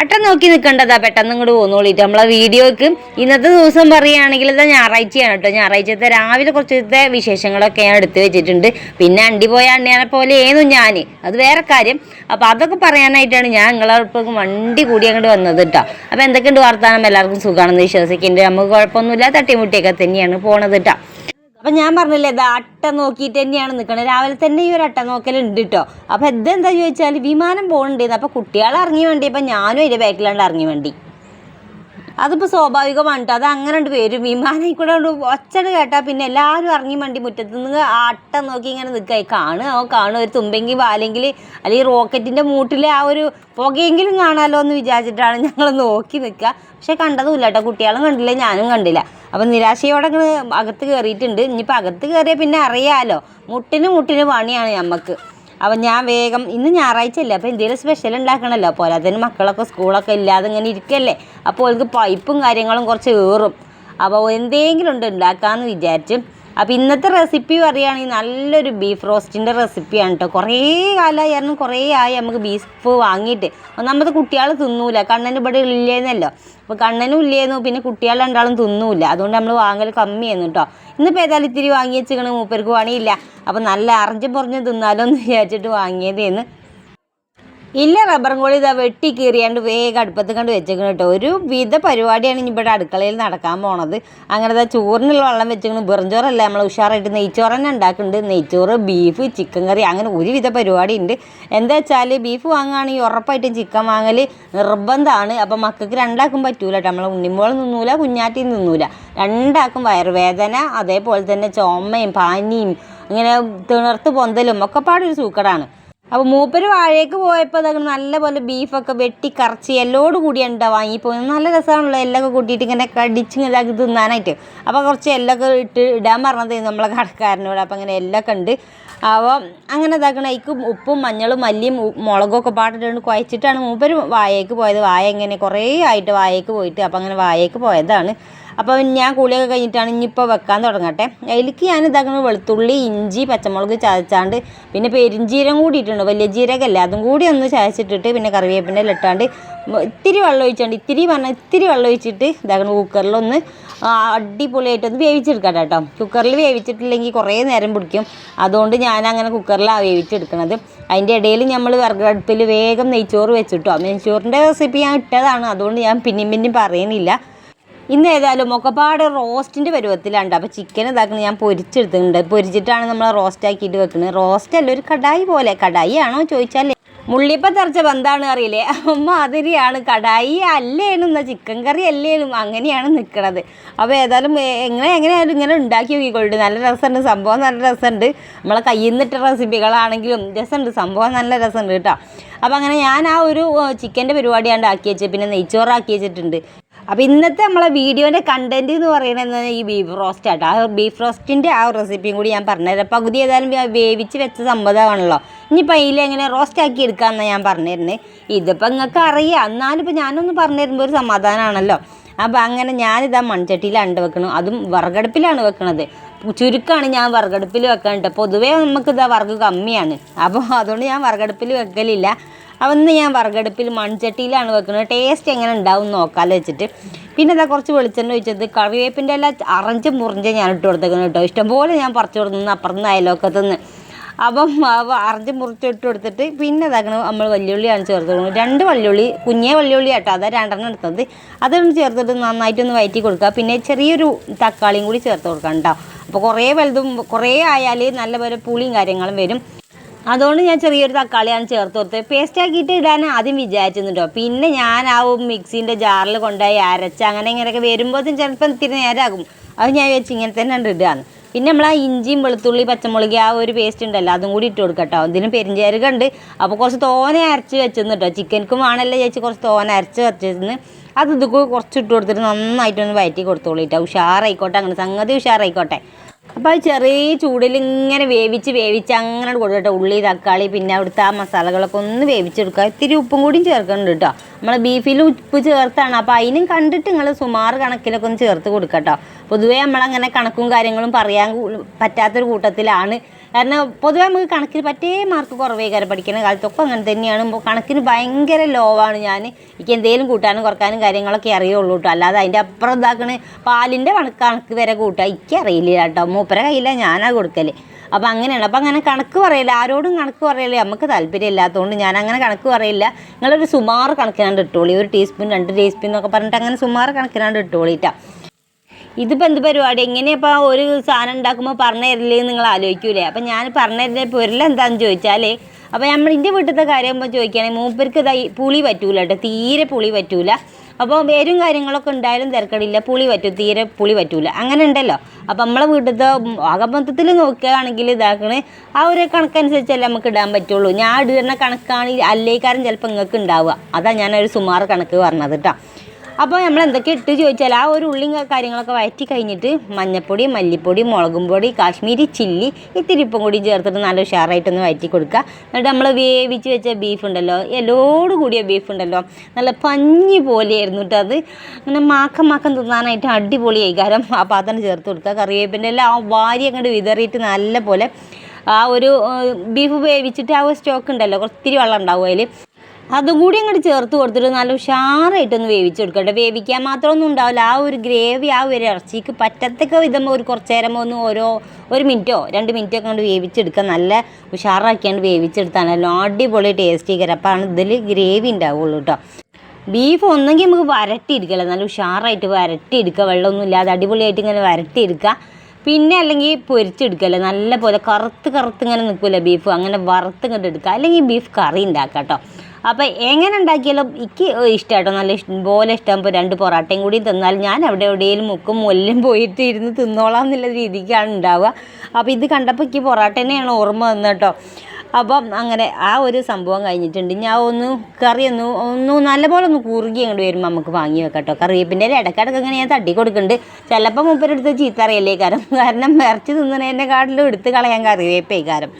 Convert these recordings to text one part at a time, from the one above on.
അട്ട നോക്കി നിൽക്കേണ്ടതാ പെട്ടെന്ന് ഇങ്ങോട്ട് പോന്നോളിട്ട് നമ്മളെ വീഡിയോക്ക് ഇന്നത്തെ ദിവസം പറയുകയാണെങ്കിൽ ഇത് ഞായറാഴ്ചയാണ് കേട്ടോ. ഞായറാഴ്ചത്തെ രാവിലെ കുറച്ചത്തെ വിശേഷങ്ങളൊക്കെ ഞാൻ എടുത്തു വെച്ചിട്ടുണ്ട്. പിന്നെ അണ്ടി പോയ അണ്ണിയാനെ പോലെ ഏന്നു ഞാൻ അത് വേറെ കാര്യം. അപ്പോൾ അതൊക്കെ പറയാനായിട്ടാണ് ഞാൻ നിങ്ങളോടൊപ്പം വണ്ടി കൂടി അങ്ങോട്ട് വന്നത് കേട്ടോ. അപ്പോൾ എന്തൊക്കെയുണ്ട് വർത്താനം? എല്ലാവർക്കും സുഖമാണെന്ന് വിശ്വസിക്കുന്നുണ്ട്. നമുക്ക് കുഴപ്പമൊന്നുമില്ല. തട്ടിമുട്ടിയൊക്കെ തന്നെയാണ് പോണത് കേട്ടോ. അപ്പൊ ഞാൻ പറഞ്ഞില്ലേ ഇത് അട്ട നോക്കിയിട്ട് തന്നെയാണ് നിൽക്കുന്നത് രാവിലെ തന്നെ ഈ ഒരു അട്ട നോക്കലുണ്ട് കേട്ടോ അപ്പൊ ഇതെന്താ ചോദിച്ചാൽ വിമാനം പോകണ്ടേന്ന് അപ്പൊ കുട്ടികൾ ഇറങ്ങി വേണ്ടി അപ്പൊ ഞാനും അതിന്റെ ബാക്കിലാണ്ട് ഇറങ്ങി വേണ്ടി. അതിപ്പോൾ സ്വാഭാവികമാണ്. അത് അങ്ങനെ ഉണ്ട് വരും. വിമാനം കൂടെ ഒച്ചട് കേട്ടാൽ പിന്നെ എല്ലാവരും ഇറങ്ങി വണ്ടി മുറ്റത്ത് നിന്ന് ആട്ടം നോക്കി ഇങ്ങനെ നിൽക്കായി കാണുക ഓ കാണുക ഒരു തുമ്പെങ്കിൽ വാലെങ്കിൽ അല്ലെങ്കിൽ റോക്കറ്റിന്റെ മൂട്ടിലെ ആ ഒരു പുകയെങ്കിലും കാണാമല്ലോ എന്ന് വിചാരിച്ചിട്ടാണ് ഞങ്ങൾ നോക്കി നിൽക്കുക പക്ഷേ കണ്ടതുമില്ല കേട്ടോ കുട്ടികളും കണ്ടില്ല ഞാനും കണ്ടില്ല. അപ്പം നിരാശയോടെ അകത്ത് കയറിയിട്ടുണ്ട് ഇനിയിപ്പോൾ അകത്ത് കയറിയാൽ പിന്നെ അറിയാമല്ലോ മുട്ടിന് മുട്ടിന് പണിയാണ് നമുക്ക് അപ്പം ഞാൻ വേഗം ഇന്ന് ഞായറാഴ്ച അല്ലേ അപ്പോൾ എന്തെങ്കിലും സ്പെഷ്യൽ ഉണ്ടാക്കണമല്ലോ പോരാത്തതിന് മക്കളൊക്കെ സ്കൂളൊക്കെ ഇല്ലാതെ ഇങ്ങനെ ഇരിക്കല്ലേ. അപ്പോൾ അവർക്ക് പൈപ്പും കാര്യങ്ങളും കുറച്ച് ഏറും. അപ്പോൾ എന്തെങ്കിലും ഉണ്ട് ഉണ്ടാക്കാമെന്ന് വിചാരിച്ചു അപ്പോൾ ഇന്നത്തെ റെസിപ്പി പറയുകയാണെങ്കിൽ നല്ലൊരു ബീഫ് റോസ്റ്റിന്റെ റെസിപ്പിയാണ് കേട്ടോ കുറേ കാലമായിരുന്നു കുറേ ആയി നമുക്ക് ബീഫ് വാങ്ങിയിട്ട്. ഒന്നാമത് കുട്ടികൾ തിന്നൂല. കണ്ണന് ഇവിടെ ഇല്ലേന്നല്ലോ. അപ്പോൾ കണ്ണനും ഇല്ലേന്നു പിന്നെ കുട്ടികൾ രണ്ടാളും തിന്നൂല. അതുകൊണ്ട് നമ്മൾ വാങ്ങൽ കമ്മിയായിരുന്നു കേട്ടോ ഇന്നിപ്പോൾ ഏതായാലും ഇത്തിരി വാങ്ങി വെച്ചിരിക്കണ മൂപ്പർക്ക് പണിയില്ല. അപ്പോൾ നല്ല അറഞ്ചും പുറഞ്ഞ് തിന്നാലോ എന്ന് വിചാരിച്ചിട്ട് വാങ്ങിയതേന്ന്. ഇല്ല റബ്ബറും കോളി ഇതാ വെട്ടി കീറിയാണ്ട് വേഗം അടുപ്പത്ത് കണ്ട് വെച്ചേക്കണം കേട്ടോ. ഒരു വിധ പരിപാടിയാണ് ഇനി ഇവിടെ അടുക്കളയിൽ നടക്കാൻ പോണത്. അങ്ങനെ ഇതാ ചോറിനുള്ള വെള്ളം വെച്ചേക്കണം. വെറുംചോറല്ല നമ്മൾ ഉഷാറായിട്ട് നെയ്ച്ചോറ് തന്നെ ഉണ്ടാക്കുന്നുണ്ട്. നെയ്ച്ചോറ് ബീഫ് ചിക്കൻ കറി അങ്ങനെ ഒരുവിധ പരിപാടി ഉണ്ട് എന്താ വെച്ചാൽ ബീഫ് വാങ്ങുകയാണെങ്കിൽ ഉറപ്പായിട്ടും ചിക്കൻ വാങ്ങൽ നിർബന്ധമാണ്. അപ്പം മക്കൾക്ക് രണ്ടാക്കും പറ്റൂല കേട്ടോ. നമ്മളെ ഉണ്ണിമോളും നിന്നൂല കുഞ്ഞാറ്റിയും നിന്നൂല. രണ്ടാക്കും വയറുവേദന അതേപോലെ തന്നെ ചുമയും പാനിയും ഇങ്ങനെ തിണർത്ത് പൊന്തലും ഒക്കെ പാടൊരു സൂക്കടാണ്. അപ്പോൾ മൂപ്പര് വാഴയ്ക്ക് പോയപ്പോൾ അതൊക്കെ നല്ലപോലെ ബീഫൊക്കെ വെട്ടി കറച്ച് എല്ലോട് കൂടിയാണ് വാങ്ങിപ്പോയത് നല്ല രസമാണല്ലോ എല്ലൊക്കെ കൂട്ടിയിട്ട് ഇങ്ങനെ കടിച്ച് ഇതാക്കി തിന്നാനായിട്ട്. അപ്പോൾ കുറച്ച് എല്ലൊക്കെ ഇട്ട് ഇടാൻ പറഞ്ഞത് നമ്മളെ കടക്കാരനോട്. അപ്പോൾ അങ്ങനെ എല്ലൊക്കെ ഉണ്ട്. അപ്പോൾ അങ്ങനെ ഇതാക്കണം അതിക്ക് ഉപ്പും മഞ്ഞളും മല്ലിയും മുളകും ഒക്കെ പാട്ടിട്ടുണ്ട് കുഴച്ചിട്ടാണ് മൂപ്പര് വായയ്ക്ക് പോയത്. വായ ഇങ്ങനെ കുറേ ആയിട്ട് വായയ്ക്ക് പോയിട്ട് അപ്പോൾ അങ്ങനെ വായയ്ക്ക് പോയതാണ്. അപ്പോൾ ഞാൻ കൂളിയൊക്കെ കഴിഞ്ഞിട്ടാണ് ഇനിയിപ്പോൾ വെക്കാൻ തുടങ്ങട്ടെ. അതിലേക്ക് ഞാൻ ഇതാക്കുന്നത് വെളുത്തുള്ളി ഇഞ്ചി പച്ചമുളക് ചതച്ചാണ്ട് പിന്നെ പെരിഞ്ചീരം കൂടി ഇട്ടുണ്ട് വലിയ ജീരകമല്ലേ അതും കൂടി ഒന്ന് ചതച്ചിട്ടിട്ട് പിന്നെ കറിവേപ്പിന്റെ ഇട്ടാണ്ട് ഇത്തിരി വെള്ളം ഒഴിച്ചാണ്ട് ഇത്തിരി പറഞ്ഞാൽ ഇത്തിരി വെള്ളം ഒഴിച്ചിട്ട് ഇതാക്കണം കുക്കറിലൊന്ന് അടിപൊളിയായിട്ടൊന്ന് വേവിച്ചെടുക്കാം കേട്ടോ. കുക്കറിൽ വേവിച്ചിട്ടില്ലെങ്കിൽ കുറേ നേരം പിടിക്കും. അതുകൊണ്ട് ഞാൻ അങ്ങനെ കുക്കറിലാണ് വേവിച്ചെടുക്കണത്. അതിന്റെ ഇടയിൽ നമ്മൾ വിറകടുപ്പിൽ വേഗം നെയ്ച്ചോറ് വെച്ചിട്ടോ. നെയ്ച്ചോറിന്റെ റെസിപ്പി ഞാൻ ഇട്ടതാണ്. അതുകൊണ്ട് ഞാൻ പിന്നെയും പിന്നെയും പറയുന്നില്ല ഇന്ന് ഏതായാലും ഒക്കെപ്പാട് റോസ്റ്റിന്റെ പരുവത്തിലാണ് അപ്പോൾ ചിക്കൻ ഇതാക്കുന്നത് ഞാൻ പൊരിച്ചെടുത്തിട്ടുണ്ട്. പൊരിച്ചിട്ടാണ് നമ്മൾ റോസ്റ്റ് ആക്കിയിട്ട് വെക്കുന്നത് റോസ്റ്റ് അല്ല ഒരു കടായി പോലെ. കടായി ആണോ ചോദിച്ചാൽ മുള്ളിപ്പ തറച്ച ബന്ധാണ് അറിയില്ലേ? മാതിരിയാണ് കടായി അല്ലേനും എന്നാൽ ചിക്കൻ കറി അല്ലേനും അങ്ങനെയാണ് നിൽക്കുന്നത് അപ്പോൾ ഏതായാലും എങ്ങനെ എങ്ങനെയായാലും ഇങ്ങനെ ഉണ്ടാക്കി നോക്കിക്കൊള്ളു നല്ല രസമുണ്ട്. സംഭവം നല്ല രസമുണ്ട്. നമ്മളെ കയ്യിൽ നിന്നിട്ട റെസിപ്പികളാണെങ്കിലും രസമുണ്ട്. സംഭവം നല്ല രസമുണ്ട് കേട്ടോ. അപ്പോൾ അങ്ങനെ ഞാൻ ആ ഒരു ചിക്കന്റെ പരിപാടിയാണ് ആക്കി വെച്ചത് പിന്നെ നെയ്ച്ചോറാക്കി വെച്ചിട്ടുണ്ട്. അപ്പോൾ ഇന്നത്തെ നമ്മളെ വീഡിയോന്റെ കണ്ടന്റ് എന്ന് പറയുന്നത് ഈ ബീഫ് റോസ്റ്റ് ആട്ടോ. ആ ബീഫ് റോസ്റ്റിന്റെ ആ റെസിപ്പിയും കൂടി ഞാൻ പറഞ്ഞുതരാം. പകുതി ഏതായാലും വേവിച്ച് വെച്ച സംഭവമാണല്ലോ. ഇനിയിപ്പോൾ അതിൽ എങ്ങനെ റോസ്റ്റ് ആക്കി എടുക്കാമെന്നാണ് ഞാൻ പറഞ്ഞിരുന്നത് ഇതിപ്പോൾ നിങ്ങൾക്ക് അറിയാം. എന്നാലും ഇപ്പോൾ ഞാനൊന്ന് പറഞ്ഞു തരുമ്പോൾ ഒരു സമാധാനമാണല്ലോ അപ്പോൾ അങ്ങനെ ഞാനിതാ മൺചട്ടിയിലാണ് വെക്കണം. അതും വിറകടുപ്പിലാണ് വെക്കണത്. ചുരുക്കമാണ് ഞാൻ വിറകടുപ്പിൽ വെക്കാനുണ്ട് പൊതുവേ നമുക്ക് ഇതാ വിറക് കമ്മിയാണ്. അപ്പോൾ അതുകൊണ്ട് ഞാൻ വിറകടുപ്പിൽ വെക്കലില്ല. അന്ന് ഞാൻ വറുകടുപ്പിൽ മൺചട്ടിയിലാണ് വെക്കുന്നത്. ടേസ്റ്റ് എങ്ങനെ ഉണ്ടാവും നോക്കാമെന്ന് വെച്ചിട്ട്. പിന്നെ ഇതാ കുറച്ച് വെളിച്ചെണ്ണ ഒഴിച്ചത്. കറിവേപ്പിന്റെ എല്ലാം അറഞ്ച് മുറിഞ്ച് ഞാൻ ഇട്ട് കൊടുത്തേക്കുന്നു കേട്ടോ. ഇഷ്ടംപോലെ ഞാൻ പറിച്ചു കൊടുക്കുന്നു അപ്പുറത്ത് അയലോക്കത്തു നിന്ന്. അപ്പം അറഞ്ച് മുറിച്ച് ഇട്ട് കൊടുത്തിട്ട് പിന്നെ ഇതാക്കണം നമ്മൾ വല്യുള്ളിയാണ് ചേർത്ത് കൊടുക്കുന്നത് രണ്ട് വല്യുള്ളി കുഞ്ഞേ വല്യുള്ളി കേട്ടോ അതാ രണ്ടെണ്ണം എടുത്തത്. അതൊന്ന് ചേർത്തിട്ട് നന്നായിട്ടൊന്ന് വയറ്റി കൊടുക്കുക. പിന്നെ ചെറിയൊരു തക്കാളിയും കൂടി ചേർത്ത് കൊടുക്കാം കേട്ടോ. അപ്പോൾ കുറേ വലുതും കുറേ ആയാൽ നല്ലപോലെ പുളിയും കാര്യങ്ങളും വരും. അതുകൊണ്ട് ഞാൻ ചെറിയൊരു തക്കാളിയാണ് ചേർത്ത് കൊടുത്തത്. പേസ്റ്റ് ആക്കിയിട്ട് ഇടാൻ ആദ്യം വിചാരിച്ചിരുന്നുണ്ടോ പിന്നെ ഞാൻ ആ മിക്സീന്റെ ജാറിൽ കൊണ്ടുപോയി അരച്ച് അങ്ങനെ ഇങ്ങനെയൊക്കെ വരുമ്പോൾ ചിലപ്പോൾ ഇത്തിരി നേരമാകും അത് ഞാൻ വെച്ച് ഇങ്ങനെ തന്നെ ഇടുകയാണ് പിന്നെ നമ്മൾ ആ ഇഞ്ചിയും വെളുത്തുള്ളി പച്ചമുളകി ആ ഒരു പേസ്റ്റ് ഉണ്ടല്ലോ അതും കൂടി ഇട്ട് കൊടുക്കട്ടോ. ഇതിന് പെരിഞ്ചേരുക ഉണ്ട്. അപ്പോൾ കുറച്ച് തോനെ അരച്ച് വെച്ചെന്ന് കേട്ടോ. ചിക്കൻക്കും ആണല്ലോ ചേച്ചി കുറച്ച് തോനെ അരച്ച് വെച്ചിരുന്ന് അത് ഇതൊക്കെ കുറച്ച് ഇട്ട് കൊടുത്തിട്ട് നന്നായിട്ടൊന്ന് വയറ്റി കൊടുത്തോളിട്ടോ. ഉഷാറായിക്കോട്ടെ അങ്ങനെ സംഗതി ഉഷാറായിക്കോട്ടെ. അപ്പോൾ അത് ചെറിയ ചൂടിൽ ഇങ്ങനെ വേവിച്ച് വേവിച്ച് അങ്ങനെ കൊടുക്കട്ടെ ഉള്ളി തക്കാളി പിന്നെ അവിടുത്തെ ആ മസാലകളൊക്കെ ഒന്ന് വേവിച്ചെടുക്കുക. ഇത്തിരി ഉപ്പും കൂടിയും ചേർക്കുന്നുണ്ട് കേട്ടോ. നമ്മൾ ബീഫിൽ ഉപ്പ് ചേർത്താണ്. അപ്പോൾ അതിനും കണ്ടിട്ട് നിങ്ങൾ സുമാർ കണക്കിലൊക്കെ ഒന്ന് ചേർത്ത് കൊടുക്കട്ടോ. പൊതുവേ നമ്മളങ്ങനെ കണക്കും കാര്യങ്ങളും പറയാൻ പറ്റാത്തൊരു കൂട്ടത്തിലാണ്. കാരണം പൊതുവേ നമുക്ക് കണക്കിന് പറ്റേ മാർക്ക് കുറവേ കാര്യം പഠിക്കുന്ന കാലത്തൊക്കെ അങ്ങനെ തന്നെയാണ്. കണക്കിന് ഭയങ്കര ലോ ആണ് ഞാൻ എനിക്ക് എന്തെങ്കിലും കൂട്ടാനും കുറക്കാനും കാര്യങ്ങളൊക്കെ അറിയുള്ളൂ കേട്ടോ അല്ലാതെ അതിന്റെ അപ്പുറം ഇതാക്കണ പാലിന്റെ കണക്ക് വരെ കൂട്ടുക എനിക്ക് അറിയില്ല കേട്ടോ മൂപ്പര കയ്യില്ല ഞാനാ കൊടുക്കൽ അപ്പോൾ അങ്ങനെയാണ്. അപ്പോൾ അങ്ങനെ കണക്ക് പറയില്ല ആരോടും കണക്ക് പറയില്ല നമുക്ക് താല്പര്യം ഇല്ലാത്തതുകൊണ്ട് ഞാൻ അങ്ങനെ കണക്ക് പറയില്ല. നിങ്ങളൊരു സുമാറ് കണക്കിനാണ്ട് ഇട്ടോളി. ഒരു ടീസ്പൂൺ രണ്ട് ടീസ്പൂൺ എന്നൊക്കെ പറഞ്ഞിട്ട് അങ്ങനെ സുമാറ് കണക്കിനാണ്ട് ഇട്ടോളിട്ടാ. ഇതിപ്പോൾ എന്ത് പരിപാടി? എങ്ങനെയപ്പോൾ ഒരു സാധനം ഉണ്ടാക്കുമ്പോൾ പറഞ്ഞു തരില്ലേ നിങ്ങൾ ആലോചിക്കൂലേ? അപ്പം ഞാൻ പറഞ്ഞു തരുന്ന പൊരുൾ എന്താണെന്ന് ചോദിച്ചാൽ അപ്പോൾ നമ്മൾ എന്റെ വീട്ടിലത്തെ കാര്യം ചോദിക്കുകയാണെങ്കിൽ മൂപ്പർക്ക് ഇതായി പുളി പറ്റൂല കേട്ടോ. തീരെ പുളി പറ്റൂല. അപ്പോൾ വേരും കാര്യങ്ങളൊക്കെ ഉണ്ടായാലും തിരക്കടില്ല. പുളി പറ്റും തീരെ പുളി പറ്റൂല. അങ്ങനെ ഉണ്ടല്ലോ. അപ്പോൾ നമ്മളെ വീട്ടിലത്തെ അകമൊത്തത്തിൽ നോക്കുകയാണെങ്കിൽ ഇതാക്കണേ ആ ഒരു കണക്കനുസരിച്ചല്ലേ നമുക്ക് ഇടാൻ പറ്റുള്ളൂ. ഞാൻ ഇടുന്ന കണക്കാണ് അല്ലേക്കാരൻ ചിലപ്പോൾ നിങ്ങൾക്ക് ഉണ്ടാവുക. അതാണ് ഞാനൊരു സുമാർ കണക്ക് പറഞ്ഞത് കേട്ടോ അപ്പോൾ നമ്മൾ എന്തൊക്കെ ഇട്ട് ചോദിച്ചാൽ ആ ഒരു ഉള്ളിയും കാര്യങ്ങളൊക്കെ വഴറ്റി കഴിഞ്ഞിട്ട് മഞ്ഞപ്പൊടി മല്ലിപ്പൊടി മുളകും പൊടി കാശ്മീരി ചില്ലി ഇത്തിരി ഉപ്പും കൂടി ചേർത്തിട്ട് നല്ല ഉഷാറായിട്ടൊന്ന് വഴറ്റി കൊടുക്കുക. എന്നിട്ട് നമ്മൾ വേവിച്ച് വെച്ച ബീഫ് ഉണ്ടല്ലോ എല്ലോട് കൂടിയ ബീഫ് ഉണ്ടല്ലോ നല്ല പഞ്ഞി പോലെയായിരുന്നു കേട്ടോ അത്. അങ്ങനെ മാക്കം മാക്കം തിന്നാനായിട്ട് അടിപൊളി കാരണം ആ പാത്രം ചേർത്ത് കൊടുക്കുക. കറിവേപ്പിന്റെ എല്ലാം ആ വാരി അങ്ങോട്ട് വിതറിയിട്ട് നല്ല പോലെ ആ ഒരു ബീഫ് വേവിച്ചിട്ട് ആ ഒരു സ്റ്റോക്ക് ഉണ്ടല്ലോ ഒത്തിരി വെള്ളം ഉണ്ടാവും അതിൽ അതും കൂടി അങ്ങോട്ട് ചേർത്ത് കൊടുത്തിട്ട് നല്ല ഉഷാറായിട്ടൊന്ന് വേവിച്ചെടുക്കട്ടെ വേവിക്കാൻ മാത്രമൊന്നും ഉണ്ടാവില്ല. ആ ഒരു ഗ്രേവി ആ ഒരു ഇറച്ചിക്ക് പറ്റത്തക്ക വിധം ഒരു കുറച്ച് നേരം ഒന്ന് ഓരോ ഒരു മിനിറ്റോ രണ്ട് മിനിറ്റോ ഒക്കെ കൊണ്ട് വേവിച്ചെടുക്കുക നല്ല ഉഷാറാക്കിയാണ്ട് വേവിച്ചെടുത്താണല്ലോ അടിപൊളി ടേസ്റ്റി അപ്പോൾ ഇതിൽ ഗ്രേവി ഉണ്ടാവുള്ളൂ കേട്ടോ. ബീഫ് ഒന്നെങ്കിൽ നമുക്ക് വരട്ടിയെടുക്കല്ലേ. നല്ല ഉഷാറായിട്ട് വരട്ടിയെടുക്കുക വെള്ളമൊന്നും ഇല്ലാതെ അടിപൊളിയായിട്ട് ഇങ്ങനെ വരട്ടിയെടുക്കുക പിന്നെ അല്ലെങ്കിൽ പൊരിച്ചെടുക്കല്ലേ? നല്ല പോലെ കറുത്ത് കറുത്ത് ഇങ്ങനെ നിൽക്കില്ല ബീഫ് അങ്ങനെ വറുത്ത് ഇങ്ങോട്ട് എടുക്കുക. അല്ലെങ്കിൽ ബീഫ് കറി ഉണ്ടാക്കുക കേട്ടോ. അപ്പോൾ എങ്ങനെ ഉണ്ടാക്കിയാലും എനിക്ക് ഇഷ്ടമായിട്ടോ നല്ല ഇഷ്ടം പോലെ ഇഷ്ടം. ഇപ്പോൾ രണ്ട് പൊറാട്ടയും കൂടി തന്നാൽ ഞാൻ അവിടെ എവിടെയെങ്കിലും മുക്കും മുല്ലും പോയിട്ട് ഇരുന്ന് തിന്നോളാം എന്നുള്ള രീതിക്കാണ് ഉണ്ടാവുക. അപ്പോൾ ഇത് കണ്ടപ്പോൾ എനിക്ക് പൊറാട്ട തന്നെയാണ് ഓർമ്മ വന്നത് കേട്ടോ. അപ്പം അങ്ങനെ ആ ഒരു സംഭവം കഴിഞ്ഞിട്ടുണ്ട്. ഞാൻ ഒന്ന് കറി ഒന്ന് നല്ലപോലെ ഒന്ന് കുറുകി അങ്ങോട്ട് വരുമ്പോൾ നമുക്ക് വാങ്ങി വെക്കാം കേട്ടോ കറിവേപ്പിന്റെ ഇടയ്ക്കിടയ്ക്ക് ഇങ്ങനെ ഞാൻ തട്ടി കൊടുക്കുന്നുണ്ട് ചിലപ്പോൾ മൂപ്പരെടുത്ത് ചീത്ത അറിയല്ലേ കാരണം കാരണം ഇറച്ചി തിന്നണേന്റെ കാട്ടിലും എടുത്ത് കളയാൻ കറിവേപ്പേ കാരണം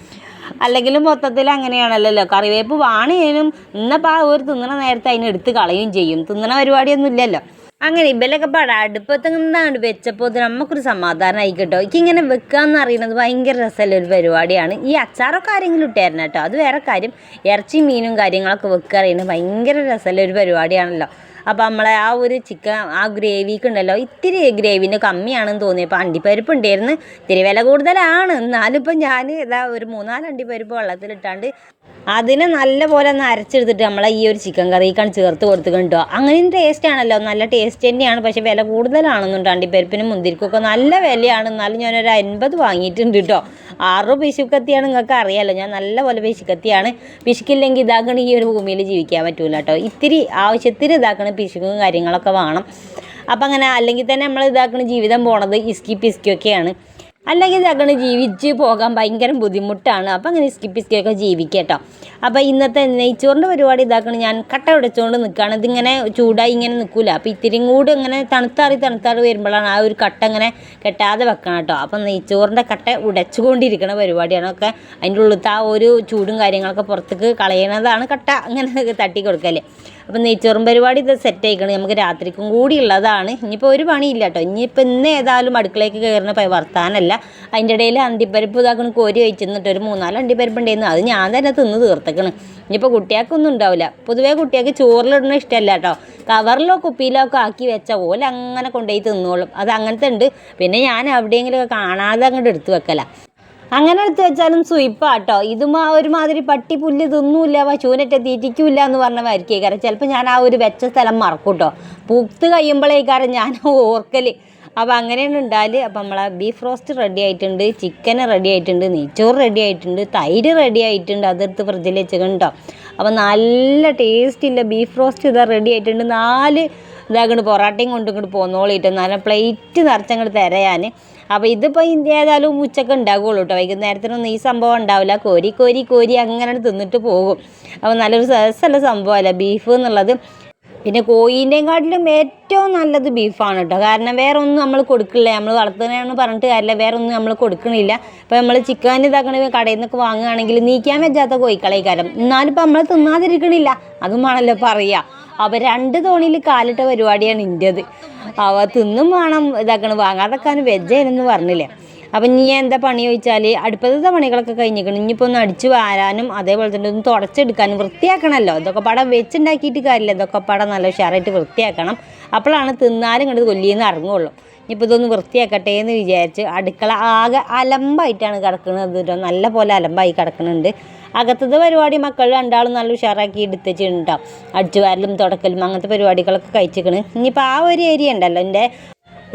അല്ലെങ്കിൽ മൊത്തത്തിൽ അങ്ങനെയാണല്ലോ കറിവേപ്പ് വാണിയാലും ഇന്നപ്പോൾ ആ ഒരു തിന്നണ നേരത്തെ അതിനെടുത്ത് കളയുകയും കളയും ചെയ്യും. തിന്നണ പരിപാടിയൊന്നും ഇല്ലല്ലോ. അങ്ങനെ ഇവലൊക്കെ പാടാ അടുപ്പത്ത് എന്താണ് വെച്ചപ്പോൾ നമുക്കൊരു സമാധാനം കേട്ടോ എനിക്ക് ഇങ്ങനെ വെക്കാന്ന് അറിയുന്നത് ഭയങ്കര രസമുള്ള ഒരു പരിപാടിയാണ്. ഈ അച്ചാറൊക്കെ ആരെങ്കിലും ഇട്ടായിരുന്നു കേട്ടോ അത് വേറെ കാര്യം. ഇറച്ചി മീനും കാര്യങ്ങളൊക്കെ വെക്കുക അറിയുന്നത് ഭയങ്കര രസമുള്ള ഒരു പരിപാടിയാണല്ലോ. അപ്പോൾ നമ്മളെ ആ ഒരു ചിക്കൻ ആ ഗ്രേവിക്ക് ഉണ്ടല്ലോ ഇത്തിരി ഗ്രേവിന്റെ കമ്മിയാണെന്ന് തോന്നിയപ്പോൾ അണ്ടിപ്പരിപ്പ് ഉണ്ടായിരുന്നു ഇത്തിരി വില കൂടുതലാണ്. എന്നാലും ഇപ്പം ഞാൻ ഇതാ ഒരു മൂന്നാൽ അണ്ടിപ്പരിപ്പ് വെള്ളത്തിലിട്ടാണ്ട് അതിനെ നല്ലപോലെ ഒന്ന് അരച്ചെടുത്തിട്ട് നമ്മളെ ഈ ഒരു ചിക്കൻ കറിക്കാണ് ചേർത്ത് കൊടുത്തുകൊണ്ടോ അങ്ങനെയും ടേസ്റ്റ് ആണല്ലോ. നല്ല ടേസ്റ്റ് തന്നെയാണ്. പക്ഷേ വില കൂടുതലാണെന്നുണ്ട്. അണ്ടിപ്പരിപ്പിനും മുന്തിരിക്കൊക്കെ നല്ല വിലയാണ്. എന്നാലും ഞാനൊരു അൻപത് വാങ്ങിയിട്ടുണ്ട് കേട്ടോ. ആറ് പിശുക്കത്തിയാണ് നിങ്ങൾക്ക് അറിയാമല്ലോ ഞാൻ നല്ലപോലെ പിശുക്കത്തിയാണ്. പിശുക്കില്ലെങ്കിൽ ഇതാക്കണ ഈ ഒരു ഭൂമിയിൽ ജീവിക്കാൻ പറ്റൂല കേട്ടോ. ഇത്തിരി ആവശ്യത്തിന് ഇതാക്കണ പിശുക്കും കാര്യങ്ങളൊക്കെ വേണം. അപ്പം അങ്ങനെ അല്ലെങ്കിൽ തന്നെ നമ്മൾ ഇതാക്കണ ജീവിതം പോണത് ഇസ്കി പിസ്കിയൊക്കെയാണ് അല്ലെങ്കിൽ അങ്ങനെ ജീവിച്ച് പോകാൻ ഭയങ്കര ബുദ്ധിമുട്ടാണ്. അപ്പം അങ്ങനെ സ്കിപ്പ് സ്കിപ്പൊക്കെ ജീവിക്കുക കേട്ടോ അപ്പോൾ ഇന്നത്തെ നെയ്ച്ചോറിന്റെ പരിപാടി ഇതാക്കണം. ഞാൻ കട്ട ഉടച്ചുകൊണ്ട് നിൽക്കുകയാണ് ഇതിങ്ങനെ ചൂടായി ഇങ്ങനെ നിൽക്കില്ല അപ്പോൾ ഇത്തിരിയും കൂടി ഇങ്ങനെ തണുത്താറി തണുത്താറി വരുമ്പോഴാണ് ആ ഒരു കട്ട ഇങ്ങനെ കെട്ടാതെ വെക്കണം കേട്ടോ. അപ്പം നെയ്ച്ചോറിന്റെ കട്ട ഉടച്ചുകൊണ്ടിരിക്കുന്ന പരിപാടിയാണ്. ഒക്കെ അതിന്റെ ഉള്ളിലത്തെ ആ ഒരു ചൂടും കാര്യങ്ങളൊക്കെ പുറത്തേക്ക് കളയണതാണ് കട്ട അങ്ങനെ തട്ടി കൊടുക്കല്ലേ അപ്പം നെയ്ച്ചോറും പരിപാടി ഇത് സെറ്റ് ആയിക്കണം. നമുക്ക് രാത്രിക്കും കൂടി ഉള്ളതാണ്. ഇനിയിപ്പോൾ ഒരു പണിയില്ല കേട്ടോ. ഇനിയിപ്പോൾ ഇന്ന് ഏതായാലും അടുക്കളയ്ക്ക് കയറുന്ന പ- അതിന്റെ ഇടയിൽ അണ്ടിപ്പരിപ്പ് ഇതാക്കണ കോരി വെച്ചിരുന്നിട്ട് ഒരു മൂന്നാൽ അണ്ടിപ്പരിപ്പ് ഉണ്ടായിരുന്നു. അത് ഞാൻ തന്നെ തിന്ന് തീർത്തേക്കണ്. ഇനിയിപ്പോൾ കുട്ടികൾക്കൊന്നും ഉണ്ടാവില്ല. പൊതുവേ കുട്ടികൾക്ക് ചോറിലിടുന്ന ഇഷ്ടമല്ല കേട്ടോ. കവറിലോ കുപ്പിയിലോ ഒക്കെ ആക്കി വെച്ച ഓല അങ്ങനെ കൊണ്ടുപോയി തിന്നോളും. അത് അങ്ങനത്തെ ഉണ്ട്. പിന്നെ ഞാൻ എവിടെയെങ്കിലുമൊക്കെ കാണാതെ അങ്ങോട്ട് എടുത്തു വെക്കല. അങ്ങനെ എടുത്ത് വെച്ചാലും സുയിപ്പാട്ടോ ഇതും ആ ഒരുമാതിരി പട്ടി പുല്ല് തിന്നൂല്ല പശുവിനൊക്കെ തീറ്റിക്കൂല്ല എന്ന് പറഞ്ഞമായിരിക്കും കാരണം ചിലപ്പോൾ ഞാൻ ആ ഒരു വെച്ച സ്ഥലം മറക്കും കേട്ടോ. പൂത്ത് കഴിയുമ്പോഴേക്കാരം ഞാൻ ഓർക്കൽ അപ്പോൾ അങ്ങനെയാണ് ഉണ്ടാൽ. അപ്പം നമ്മളെ ബീഫ് റോസ്റ്റ് റെഡി ആയിട്ടുണ്ട് ചിക്കൻ റെഡി ആയിട്ടുണ്ട് നെയ്ച്ചോറ് റെഡി ആയിട്ടുണ്ട് തൈര് റെഡി ആയിട്ടുണ്ട്. അതെടുത്ത് ഫ്രിഡ്ജിൽ വെച്ചിട്ടുണ്ടോ അപ്പോൾ നല്ല ടേസ്റ്റില്ല ബീഫ് റോസ്റ്റ് ഇതാ റെഡി ആയിട്ടുണ്ട്. നാല് ഇതാകൊണ്ട് പൊറാട്ടയും കൊണ്ട് ഇങ്ങോട്ട് പോന്നോളിട്ട്. നല്ല പ്ലേറ്റ് നിറച്ചങ്ങോട്ട് തരയാൻ അപ്പോൾ ഇതിപ്പോൾ ഏതായാലും ഉച്ചയ്ക്ക് ഉണ്ടാകുള്ളൂ കേട്ടോ വൈകുന്നേരത്തിനൊന്നും ഈ സംഭവം ഉണ്ടാവില്ല. കോരി കോരി കോരി അങ്ങനെ തിന്നിട്ട് പോകും. അപ്പോൾ നല്ലൊരു രസമുള്ള സംഭവമല്ല ബീഫ് എന്നുള്ളത്. പിന്നെ കോഴീന്റെയും ഏറ്റവും നല്ലത് ബീഫാണ് കേട്ടോ. കാരണം വേറെ ഒന്നും നമ്മൾ കൊടുക്കില്ല. നമ്മൾ വളർത്തുന്നതാണെന്ന് പറഞ്ഞിട്ട് കാര്യമില്ല. വേറെ ഒന്നും നമ്മൾ കൊടുക്കണില്ല. അപ്പോൾ നമ്മൾ ചിക്കൻ ഇതാക്കണ കടയിൽ നിന്നൊക്കെ വാങ്ങുകയാണെങ്കിൽ നീക്കാൻ പറ്റാത്ത കോഴിക്കളേക്കാരം. എന്നാലും ഇപ്പം നമ്മൾ തിന്നാതിരിക്കണില്ല. അതും ആണല്ലോ പറയുക. അപ്പോൾ രണ്ട് തോണിയിൽ കാലിട്ട പരിപാടിയാണ് ഇന്റേത്. അവ തിന്നും വേണം ഇതാക്കണം. വെജ് വെജായിരുന്നു പറഞ്ഞില്ലേ. അപ്പം ഇനി എന്താ പണി ചോദിച്ചാൽ അടുപ്പത്തെ പണികളൊക്കെ കഴിഞ്ഞിരിക്കണം. ഇനിയിപ്പോൾ ഒന്ന് അടിച്ചു വാരാനും അതേപോലെ തന്നെ ഒന്ന് തുടച്ചെടുക്കാനും വൃത്തിയാക്കണമല്ലോ ഇതൊക്കെ പടം വെച്ചുണ്ടാക്കിയിട്ട് കാര്യമില്ല. ഇതൊക്കെ പടം നല്ല ഉഷാറായിട്ട് വൃത്തിയാക്കണം. അപ്പോഴാണ് തിന്നാലും കണ്ടത് കൊല്ലിയെന്ന് ഇറങ്ങുള്ളൂ. ഇനിയിപ്പോൾ ഇതൊന്ന് വൃത്തിയാക്കട്ടെ എന്ന് വിചാരിച്ച് അടുക്കള ആകെ അലമ്പായിട്ടാണ് കിടക്കുന്നത്. നല്ല പോലെ അലമ്പായി കിടക്കുന്നുണ്ട്. അകത്തത്തെ പരിപാടി മക്കൾ രണ്ടാളും നല്ല ഉഷാറാക്കി എടുത്തിട്ടുണ്ടാവും അടിച്ചു വാരലും തുടക്കലും അങ്ങനത്തെ പരിപാടികളൊക്കെ കഴിച്ചിക്കണ് ഇനിയിപ്പോൾ ആ ഒരു ഏരിയ ഉണ്ടല്ലോ. എന്റെ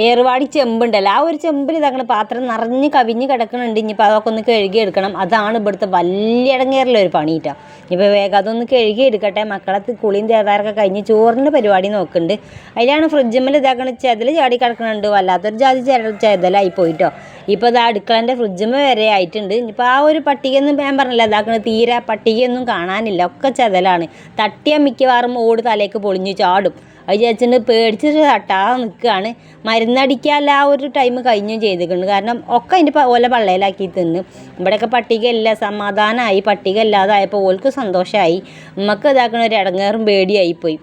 ഏറുവാടി ചെമ്പുണ്ടല്ലോ. ആ ഒരു ചെമ്പിൽ ഇതങ്ങനെ പാത്രം നിറഞ്ഞ് കവിഞ്ഞ് കിടക്കുന്നുണ്ട് ഇനിയിപ്പോൾ അതൊക്കെ ഒന്ന് കഴുകി എടുക്കണം അതാണ് ഇവിടുത്തെ വലിയ ഇടങ്ങേറുള്ള ഒരു പണി കേട്ടോ ഇനിയിപ്പോൾ വേഗം അതൊന്ന് കഴുകി എടുക്കട്ടെ മക്കളെ കുളിയും തേതാരൊക്കെ കഴിഞ്ഞ് ചോറിന്റെ പരിപാടി നോക്കുന്നുണ്ട്. അതിലാണ് ഫ്രിഡ്ജിമ്മൽ ഇതാക്കണ ചെതൽ ചാടി കിടക്കുന്നുണ്ട് വല്ലാത്തൊരു ജാതി ചെത ചെതലായി പോയിട്ടോ ഇപ്പോൾ ഇതാ അടുക്കളന്റെ ഫ്രിഡ്ജിമ്മ വരെ ആയിട്ടുണ്ട്. ഇനിയിപ്പോൾ ആ ഒരു പട്ടികയൊന്നും ഞാൻ പറഞ്ഞില്ല. ഇതാക്കണ തീരെ പട്ടികയൊന്നും കാണാനില്ല. ഒക്കെ ചെതലാണ്. തട്ടിയ മിക്കവാറും ഓട് തലേക്ക് പൊളിഞ്ഞു ചാടും. അത് വിചാരിച്ചിട്ട് പേടിച്ചിട്ട് തട്ടാതെ നിൽക്കുകയാണ് മരുന്നടിക്കാല്ല ആ ഒരു ടൈം കഴിഞ്ഞും ചെയ്തിട്ടുണ്ട്. കാരണം ഒക്കെ അതിന്റെ ഓല പള്ളയിലാക്കി തിന്ന്. ഇവിടെയൊക്കെ പട്ടികയില്ല സമാധാനമായി പട്ടിക ഇല്ലാതായപ്പോൾ ഓൾക്ക് സന്തോഷമായി നമുക്ക് ഇതാക്കണ ഒരു ഇടങ്ങേറും പേടിയായിപ്പോയി.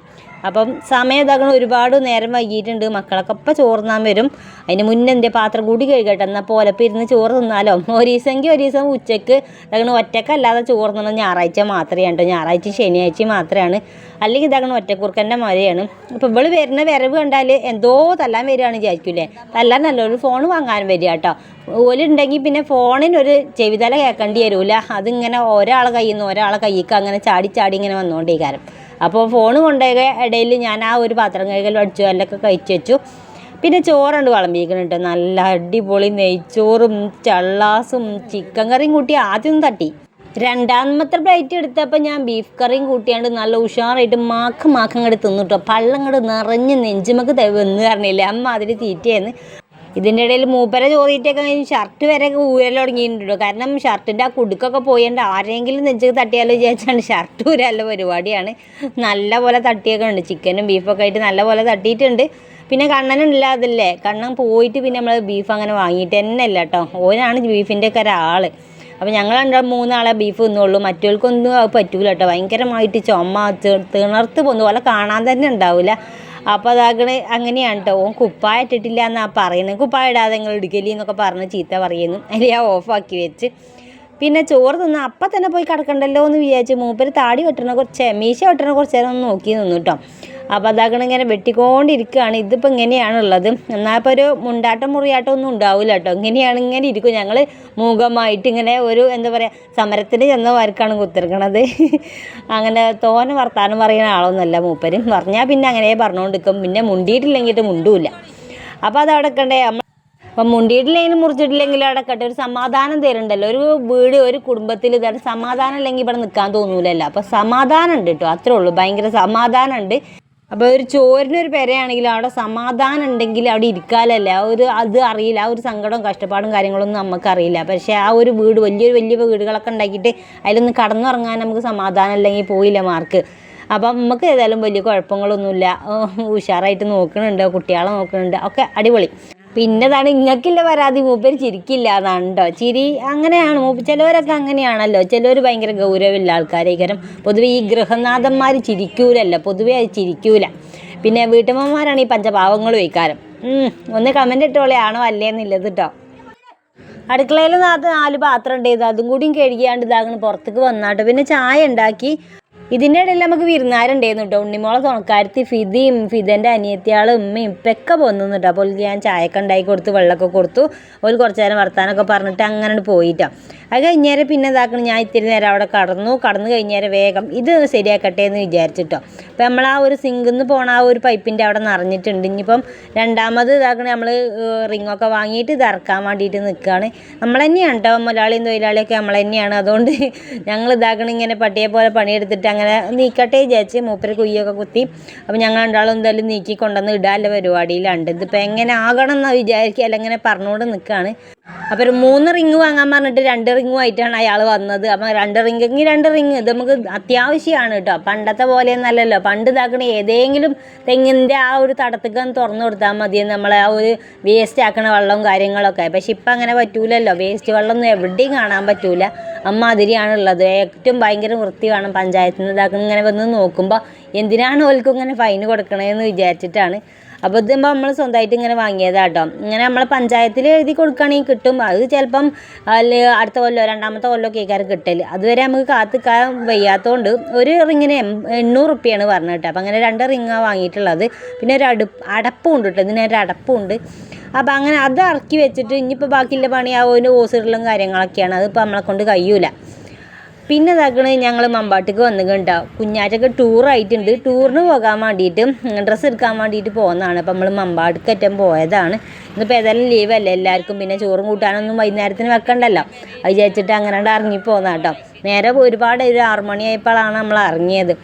അപ്പം സമയം ഇതാകണം ഒരുപാട് നേരം വൈകിയിട്ടുണ്ട് മക്കളൊക്കെ ഇപ്പം ചോറുന്നാൻ വരും. അതിന് മുന്നേ എന്റെ പാത്രം കൂടി കഴുകട്ടെ എന്നാൽ പോലപ്പം ഇരുന്ന് ചോറ് തിന്നാലോ. ഒരു ദിവസമെങ്കിൽ ഒരു ദിവസം ഉച്ചയ്ക്ക് ഇതാകണം ഒറ്റക്കല്ലാതെ ചോറ് തിന്നണം ഞായറാഴ്ച മാത്രമേ കേട്ടോ ഞായറാഴ്ച ശനിയാഴ്ച മാത്രമാണ്. അല്ലെങ്കിൽ ഇതാകണം ഒറ്റക്കുറുക്കന്റെ മഴയാണ് അപ്പോൾ ഇവൾ വരുന്ന വരവ് കണ്ടാൽ എന്തോ തല്ലാൻ വരികയാണ് വിചാരിക്കൂലേ തല്ലാൻ നല്ലൊരു ഫോൺ വാങ്ങാൻ വരിക കേട്ടോ. ഓലുണ്ടെങ്കിൽ പിന്നെ ഫോണിനൊരു ചെവിതല കേൾക്കേണ്ടി വരൂല. അതിങ്ങനെ ഒരാളെ കയ്യിൽ നിന്ന് ഒരാളെ കയ്യിക്ക് അങ്ങനെ ചാടി ചാടി ഇങ്ങനെ വന്നുകൊണ്ടേ കാരം അപ്പോൾ ഫോൺ കൊണ്ടുപോയ ഇടയിൽ ഞാൻ ആ ഒരു പാത്രം കഴുകലും അടിച്ചു അല്ലൊക്കെ കഴിച്ചു വെച്ചു. പിന്നെ ചോറുണ്ട് വിളമ്പിക്കണിട്ട് നല്ല അടിപൊളി നെയ്ച്ചോറും ചള്ളാസും ചിക്കൻ കറിയും കൂട്ടി ആദ്യം തട്ടി. രണ്ടാമത്തെ പ്ലേറ്റ് എടുത്തപ്പോൾ ഞാൻ ബീഫ് കറിയും കൂട്ടിയാണ്ട് നല്ല ഉഷാറായിട്ട് മാക്ക് മാക്കം അങ്ങോട്ട് തിന്നിട്ടോ പള്ളങ്ങോട്ട് നിറഞ്ഞ് നെഞ്ചുമക്ക് വന്ന് പറഞ്ഞില്ലേ? അമ്മ അതിൽ തീറ്റയെന്ന് ഇതിന്റെ ഇടയിൽ മൂപ്പര ചോദിയിട്ടൊക്കെ ഷർട്ട് വരെ ഊരൽ തുടങ്ങിയിട്ടുണ്ട്? കാരണം ഷർട്ടിന്റെ ആ കുടുക്കൊക്കെ പോയേണ്ട ആരെങ്കിലും നെഞ്ച് തട്ടിയാലോ വിചാരിച്ചാണ് ഷർട്ട് ഊരല്ല പരിപാടിയാണ്. നല്ല പോലെ തട്ടിയൊക്കെ ഉണ്ട്. ചിക്കനും ബീഫൊക്കെ ആയിട്ട് നല്ല പോലെ തട്ടിയിട്ടുണ്ട്. പിന്നെ കണ്ണനും ഇല്ലാതില്ലേ കണ്ണൻ പോയിട്ട് പിന്നെ നമ്മൾ ബീഫ് അങ്ങനെ വാങ്ങിയിട്ട് തന്നെ ഇല്ല കേട്ടോ ഓനാണ് ബീഫിന്റെ ഒക്കെ ഒരാൾ അപ്പോൾ ഞങ്ങൾ രണ്ടാൾ മൂന്നാളെ ബീഫ് തിന്നുള്ളൂ. മറ്റവർക്കൊന്നും പറ്റൂല കേട്ടോ ഭയങ്കരമായിട്ട് ചുമ തിണർത്ത് പോകുന്നു. പോലെ കാണാൻ തന്നെ ഉണ്ടാവില്ല അപ്പോൾ അതാകണ അങ്ങനെയാണ് കേട്ടോ ഓൻ കുപ്പായ ഇട്ടിട്ടില്ല എന്നാണ് പറയുന്നത് കുപ്പായ ഇടാതെ നിങ്ങൾ എടുക്കലി എന്നൊക്കെ പറഞ്ഞ് ചീത്ത പറയുന്നു. അതിൽ ആ ഓഫാക്കി വെച്ച്. പിന്നെ ചോറ് തിന്ന് അപ്പം തന്നെ പോയി കിടക്കണ്ടല്ലോ എന്ന് വിചാരിച്ച് മൂപ്പര് താടി വെട്ടണ കുറച്ച് മീശ വെട്ടണ കുറച്ച് നേരം ഒന്ന് നോക്കി നിന്നു കേട്ടോ അപ്പോൾ അതാകണം ഇങ്ങനെ വെട്ടിക്കൊണ്ടിരിക്കുകയാണ്. ഇതിപ്പോൾ ഇങ്ങനെയാണുള്ളത്. എന്നാൽ ഇപ്പോൾ ഒരു മുണ്ടാട്ടം മുറിയാട്ടം ഒന്നും ഉണ്ടാവില്ല കേട്ടോ. ഇങ്ങനെയാണ് ഇങ്ങനെ ഇരിക്കും. ഞങ്ങൾ മൂകമായിട്ട് ഇങ്ങനെ ഒരു എന്താ പറയുക സമരത്തിന് ചെന്ന വർക്കാണ് കുത്തിരിക്കണത്. അങ്ങനെ തോനെ വർത്താനം പറയുന്ന ആളൊന്നുമല്ല മൂപ്പര്. പറഞ്ഞാൽ പിന്നെ അങ്ങനെ പറഞ്ഞുകൊണ്ടിരിക്കും പിന്നെ മുണ്ടിയിട്ടില്ലെങ്കിൽ മുണ്ടൂല്ല അപ്പോൾ അത് അവിടെ കണ്ടേ അപ്പം മുണ്ടിയിട്ടില്ലെങ്കിലും മുറിച്ചിട്ടില്ലെങ്കിലും അവിടെ കട്ടെ ഒരു സമാധാനം തരുന്നുണ്ടല്ലോ. ഒരു വീട് ഒരു കുടുംബത്തിൽ ഇതാണ്. സമാധാനം ഇല്ലെങ്കിൽ ഇവിടെ നിൽക്കാൻ തോന്നൂലല്ലോ. അപ്പോൾ സമാധാനം ഉണ്ട് കേട്ടോ. അത്രേ ഉള്ളൂ. ഭയങ്കര സമാധാനം ഉണ്ട്. അപ്പോൾ ഒരു ചോരിനൊരു പെരയാണെങ്കിൽ അവിടെ സമാധാനം ഉണ്ടെങ്കിൽ അവിടെ ഇരിക്കാലല്ലേ? ആ ഒരു അത് അറിയില്ല. ആ ഒരു സങ്കടവും കഷ്ടപ്പാടും കാര്യങ്ങളൊന്നും നമുക്കറിയില്ല. പക്ഷേ ആ ഒരു വീട് വലിയൊരു വലിയ വീടുകളൊക്കെ ഉണ്ടാക്കിയിട്ട് അതിലൊന്ന് കടന്നുറങ്ങാൻ നമുക്ക് സമാധാനം അല്ലെങ്കിൽ പോയില്ല മാർക്ക്. അപ്പം നമുക്ക് ഏതായാലും വലിയ കുഴപ്പങ്ങളൊന്നുമില്ല. ഉഷാറായിട്ട് നോക്കുന്നുണ്ട്. കുട്ടികളെ നോക്കുന്നുണ്ട്. ഒക്കെ അടിപൊളി. പിന്നെതാണ് ഇങ്ങക്കില്ല പരാതി? മൂപ്പര് ചിരിക്കില്ല കേട്ടോ ചിരി അങ്ങനെയാണ്. മൂപ്പ് ചിലവരൊക്കെ അങ്ങനെയാണല്ലോ. ചിലവർ ഭയങ്കര ഗൗരവമില്ല ആൾക്കാരേക്കരം പൊതുവേ ഈ ഗൃഹനാഥന്മാർ ചിരിക്കൂലല്ലോ. പൊതുവേ അത് ചിരിക്കൂല. പിന്നെ വീട്ടമ്മമാരാണ് ഈ പഞ്ചഭാവങ്ങൾ വയ്ക്കാരം ഒന്ന് കമന്റ് ഇട്ടോളെ. ആണോ അല്ലേന്നില്ലത് കേട്ടോ അടുക്കളയിൽ നാത്ത് നാല് പാത്രം ഉണ്ട്. ചെയ്ത് അതും കൂടിയും കഴുകിയാണ്ട് ഇതാകണം പുറത്തേക്ക് വന്നാട്ടോ. പിന്നെ ചായ ഉണ്ടാക്കി. ഇതിന്റെ ഇടയിൽ നമുക്ക് വിരുന്നാരുണ്ടായിരുന്നു കേട്ടോ. ഉണ്ണിമോളെ തുണക്കാരത്തി ഫിദിയും ഫിദന്റെ അനിയത്തിയാളും ഉമ്മയും ഇപ്പൊക്കെ പോന്നു കേട്ടോ. അപ്പോൾ ഞാൻ ചായക്ക ഉണ്ടാക്കി കൊടുത്തു വെള്ളമൊക്കെ കൊടുത്തു. ഒരു കുറച്ച് നേരം വർത്താനൊക്കെ പറഞ്ഞിട്ട് അങ്ങനെ പോയിട്ടോ. അത് കഴിഞ്ഞേരം പിന്നെ ഇതാക്കണം ഞാൻ ഇത്തിരി നേരം അവിടെ കടന്നു. കടന്നു കഴിഞ്ഞേരം വേഗം ഇത് ശരിയാക്കട്ടെ എന്ന് വിചാരിച്ചിട്ടോ. അപ്പം നമ്മൾ ആ ഒരു സിങ്കിൽ നിന്ന് പോണ ആ ഒരു പൈപ്പിന്റെ അവിടെ നിറഞ്ഞിട്ടുണ്ട്. ഇനിയിപ്പം രണ്ടാമത് ഇതാക്കണ നമ്മൾ റിങ്ങൊക്കെ വാങ്ങിയിട്ട് ഇത് ഇറക്കാൻ വേണ്ടിയിട്ട് നിൽക്കുകയാണ് നമ്മൾ തന്നെയാണ് കേട്ടോ മുതലാളിയും തൊഴിലാളിയൊക്കെ നമ്മൾ തന്നെയാണ്. അതുകൊണ്ട് ഞങ്ങൾ ഇതാക്കണം ഇങ്ങനെ പട്ടിയെ പോലെ പണിയെടുത്തിട്ട് അങ്ങനെ നീക്കട്ടെ വിചാരിച്ച് മൂപ്പര് കുയ്യൊക്കെ കുത്തി. അപ്പം ഞങ്ങൾ രണ്ടാളും എന്തായാലും നീക്കി കൊണ്ടുവന്ന് ഇടാനുള്ള പരിപാടിയിലുണ്ട്. ഇതിപ്പോൾ എങ്ങനെ ആകണം എന്ന് വിചാരിക്കുക? അല്ലെങ്കിൽ ഇങ്ങനെ പറഞ്ഞുകൊണ്ട് നിൽക്കുകയാണ് അപ്പോൾ ഒരു മൂന്ന് റിങ് വാങ്ങാൻ പറഞ്ഞിട്ട് രണ്ട് റിങ്ങുമായിട്ടാണ് അയാൾ വന്നത്. അപ്പം രണ്ട് റിങ്ങെങ്കിൽ രണ്ട് റിങ്. ഇത് നമുക്ക് അത്യാവശ്യമാണ് കേട്ടോ. പണ്ടത്തെ പോലെയൊന്നല്ലല്ലോ. പണ്ട് ഇതാക്കണ ഏതെങ്കിലും തെങ്ങിന്റെ ആ ഒരു തടത്തേക്ക് ഒന്ന് തുറന്നു കൊടുത്താൽ മതി. നമ്മളെ ആ ഒരു വേസ്റ്റ് ആക്കണ വെള്ളവും കാര്യങ്ങളൊക്കെ. പക്ഷെ ഇപ്പം അങ്ങനെ പറ്റൂലല്ലോ. വേസ്റ്റ് വെള്ളമൊന്നും എവിടെയും കാണാൻ പറ്റൂല. അമ്മാതിരിയാണുള്ളത് ഏറ്റവും ഭയങ്കര വൃത്തി വേണം പഞ്ചായത്തിൽ നിന്ന് ഇതാക്കണം. ഇങ്ങനെ വന്ന് നോക്കുമ്പോൾ എന്തിനാണ് ഓൽക്കും ഇങ്ങനെ ഫൈൻ കൊടുക്കണതെന്ന് വിചാരിച്ചിട്ടാണ്. അപ്പോൾ നമ്മൾ സ്വന്തമായിട്ട് ഇങ്ങനെ വാങ്ങിയതാട്ടോ. ഇങ്ങനെ നമ്മൾ പഞ്ചായത്തിൽ എഴുതി കൊടുക്കുകയാണെങ്കിൽ കിട്ടും. അത് ചിലപ്പം അടുത്ത കൊല്ലോ രണ്ടാമത്തെ കൊല്ലോ കേൾക്കാറ് കിട്ടൽ അതുവരെ നമുക്ക് കാത്തിക്കാൻ വയ്യാത്തതുകൊണ്ട് ഒരു റിങ്ങിന് എണ്ണൂറ് റുപ്യാണ് പറഞ്ഞത് കേട്ടോ. അപ്പം അങ്ങനെ രണ്ട് റിങ്ങാണ് വാങ്ങിയിട്ടുള്ളത്. പിന്നെ ഒരു അടുപ്പ് അടപ്പും ഉണ്ട് കേട്ടോ. ഇതിനൊരു അടപ്പും ഉണ്ട് അപ്പം അങ്ങനെ അത് ഇറക്കി വെച്ചിട്ട് ഇനിയിപ്പോൾ ബാക്കിയുള്ള പണി ആ ഓസിടലും കാര്യങ്ങളൊക്കെയാണ്. അതിപ്പോൾ നമ്മളെ കൊണ്ട് കഴിയൂല. പിന്നെ ഇതാക്കണ ഞങ്ങൾ മമ്പാട്ടിക്ക് വന്നിട്ടുണ്ടോ കുഞ്ഞാറ്റൊക്കെ ടൂറായിട്ടുണ്ട് ടൂറിന് പോകാൻ വേണ്ടിയിട്ട് ഡ്രസ്സ് എടുക്കാൻ വേണ്ടിയിട്ട് പോകുന്നതാണ് അപ്പം നമ്മൾ മമ്പാടിക്കറ്റം പോയതാണ്. ഇന്നിപ്പോൾ ഏതായാലും ലീവല്ലേ എല്ലാവർക്കും പിന്നെ ചോറും കൂട്ടാനൊന്നും വൈകുന്നേരത്തിന് വെക്കണ്ടല്ലോ. അത് വിചാരിച്ചിട്ട് അങ്ങനെ ഇറങ്ങി പോകുന്ന കേട്ടോ നേരെ ഒരുപാട് ഒരു ആറുമണിയായപ്പോഴാണ് നമ്മൾ ഇറങ്ങിയത്.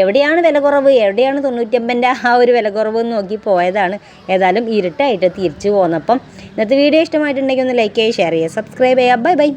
എവിടെയാണ് വില കുറവ്? എവിടെയാണ് തൊണ്ണൂറ്റമ്പന്റെ ആ ഒരു വില കുറവ് നോക്കി പോയതാണ്. ഏതായാലും ഇരുട്ടായിട്ട് തിരിച്ചു പോന്നപ്പം. ഇന്നത്തെ വീഡിയോ ഇഷ്ടമായിട്ടുണ്ടെങ്കിൽ ഒന്ന് ലൈക്ക് ചെയ്യുക ഷെയർ ചെയ്യുക സബ്സ്ക്രൈബ് ചെയ്യുക. Bye bye